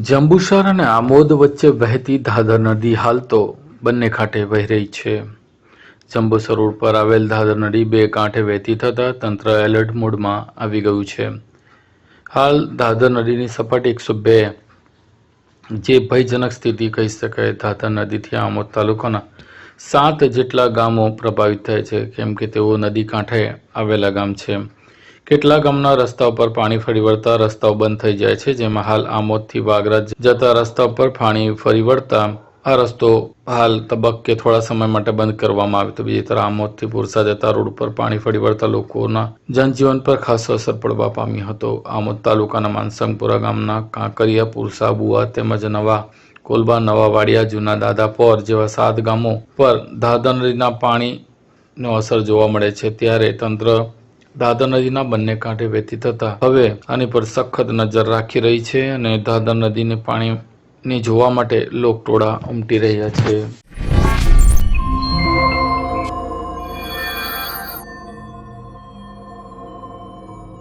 જંબુસર અને આમોદ વચ્ચે વહેતી ધાદર નદી હાલ તો બંને કાંઠે વહી રહી છે. જંબુસર રોડ પર આવેલ ધાદર નદી બે કાંઠે વહેતી થતાં તંત્ર એલર્ટ મોડમાં આવી ગયું છે. હાલ ધાદર નદીની સપાટી એકસો બે. જે ભયજનક સ્થિતિ કહી શકાય ધાદર નદીથી આમોદ તાલુકાના સાત જેટલા ગામો પ્રભાવિત થાય છે. કેમ કે તેઓ નદી કાંઠે આવેલા ગામ છે. કેટલાક ગામના રસ્તા ઉપર પાણી ફરી વળતા રસ્તાઓ બંધ થઈ જાય છે, જેમાં હાલ આમોદથી વાગરા જતા રસ્તા ઉપર પાણી ફરી વળતા આ રસ્તો હાલ તબક્કે થોડા સમય માટે બંધ કરવામાં આવ્યો તો બીજી તરફ આમોદથી પુરસા જતા રોડ પર પાણી ફરી વળતા લોકોના જનજીવન પર ખાસ અસર પડવા પામી હતો. આમોદ તાલુકાના માનસંગપુરા ગામના કાંકરિયા, પુરસા બુઆ તેમજ નવા કોલબા, નવા વાડિયા, જૂના દાદાપોર જેવા સાત ગામો પર દાદર પાણીનો અસર જોવા મળે છે. ત્યારે તંત્ર દાદર નદીના બંને કાંઠે વહેતી થતા હવે આની પર સખત નજર રાખી રહી છે અને દાદર નદીને પાણીને જોવા માટે લોકટોળા ઉમટી રહ્યા છે.